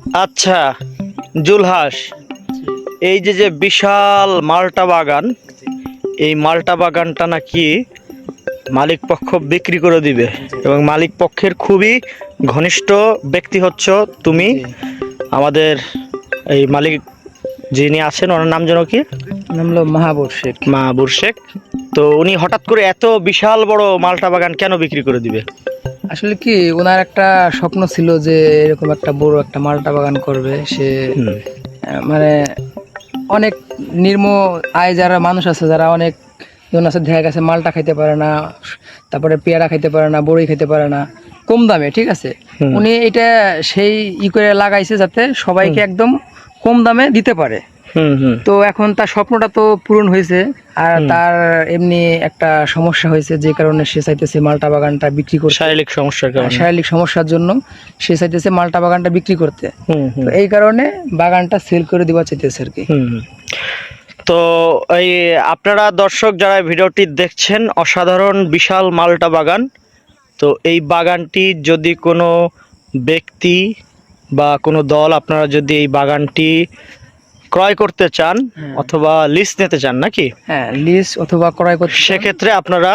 আচ্ছা জুলহাস এই যে যে বিশাল মালটা বাগান এই মালটা বাগানটা নাকি মালিক পক্ষ বিক্রি করে দিবে এবং মালিক পক্ষের খুবই ঘনিষ্ঠ ব্যক্তি হচ্ছ তুমি। আমাদের এই মালিক যিনি আছেন ওনার নাম যেন কি? নাম হলো মাহাবুর শেখ। মাহবুর শেখ। তো উনি হঠাৎ করে এত বিশাল বড় মালটা বাগান কেন বিক্রি করে দিবে? আসলে কি ওনার একটা স্বপ্ন ছিল যে এরকম একটা বড় একটা মালটা বাগান করবে। সে মানে অনেক নির্ম আয় যারা মানুষ আছে যারা অনেক জন আছে দেখা গেছে মালটা খাইতে পারে না তারপরে পেয়ারা খাইতে পারে না বড়ি খাইতে পারে না কম দামে ঠিক আছে? উনি এটা সেই ই করে লাগাইছে যাতে সবাইকে একদম কম দামে দিতে পারে। তো এখন তার স্বপ্নটা তো পূরণ হয়েছে আর তার এমনি একটা সমস্যা হয়েছে যে কারণে সে চাইতেছে মালটা বাগানটা বিক্রি করতে। শারীরিক সমস্যার কারণে। শারীরিক সমস্যার জন্য সে চাইতেছে মালটা বাগানটা বিক্রি করতে। তো এই কারণে বাগানটা সেল করে দেওয়া চাইতেছে আর কি। তো এই আপনারা দর্শক যারা ভিডিওটি দেখছেন অসাধারণ বিশাল মালটা বাগান। তো এই বাগানটি যদি কোনো ব্যক্তি বা কোনো দল আপনারা যদি এই বাগানটি ক্রয় করতে চান হ্যাঁ। অথবা লিস্ট নিতে চান নাকি? হ্যাঁ লিজ অথবা ক্রয় করতে। সেক্ষেত্রে আপনারা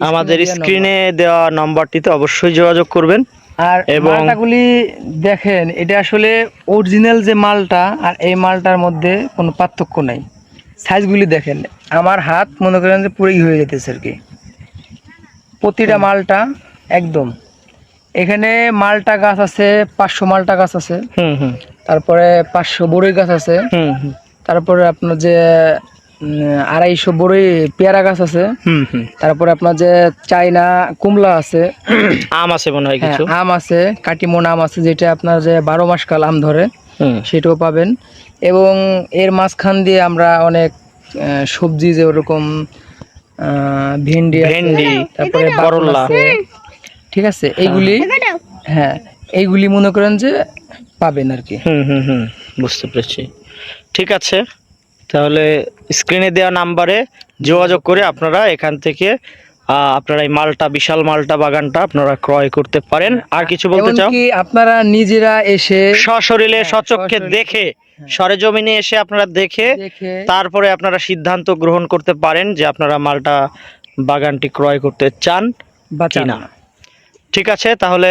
আমাদের স্ক্রিনে দেওয়া নম্বরটিতে অবশ্যই যোগাযোগ করবেন আর মালটাগুলি দেখেন এটা আসলে অরিজিনাল যে মালটা আর এই মালটার মধ্যে কোনো পার্থক্য নাই। সাইজগুলি দেখেন আমার হাত মনে করেন যে পুরোই হয়ে যেতেছে আর কি। প্রতিটা মালটা একদম। এখানে মালটা গাছ আছে পাঁচশো মালটা গাছ আছে। হুম হুম। তারপরে পাঁচশো বড়ই গাছ আছে। হুম হুম। তারপরে আপনার যে আড়াইশো বড়ই পেয়ারা গাছ আছে। হুম হুম। তারপরে আপনার যে চাইনা কুমলা আছে। আম আছে মনে হয় হ্যাঁ, কিছু আম আছে কাটিমন আম আছে যেটা আপনার যে বারো মাস কাল আম ধরে হুম। সেটাও পাবেন। এবং এর মাঝখান দিয়ে আমরা অনেক আহ, সবজি যে ওরকম আহ, ভেন্ডি ভেন্ডি, তারপরে করলা। ঠিক আছে এইগুলি হ্যাঁ এইগুলি মনে করেন যে পাবেন আর কি। হুম হুম হুম বুঝতে পেরেছি। ঠিক আছে তাহলে স্ক্রিনে দেওয়া নাম্বারে যোগাযোগ করে আপনারা এখান থেকে আপনারা এই মালটা বিশাল মালটা বাগানটা আপনারা ক্রয় করতে পারেন। আর কিছু বলতে চাও? এমনকি আপনারা নিজেরা এসে সশরীরে হ্যাঁ, সচক্ষে দেখে সরেজমিনে এসে আপনারা দেখে তারপরে আপনারা সিদ্ধান্ত গ্রহণ করতে পারেন যে আপনারা মালটা বাগানটি ক্রয় করতে চান বাঁচান কিনা। ঠিক আছে তাহলে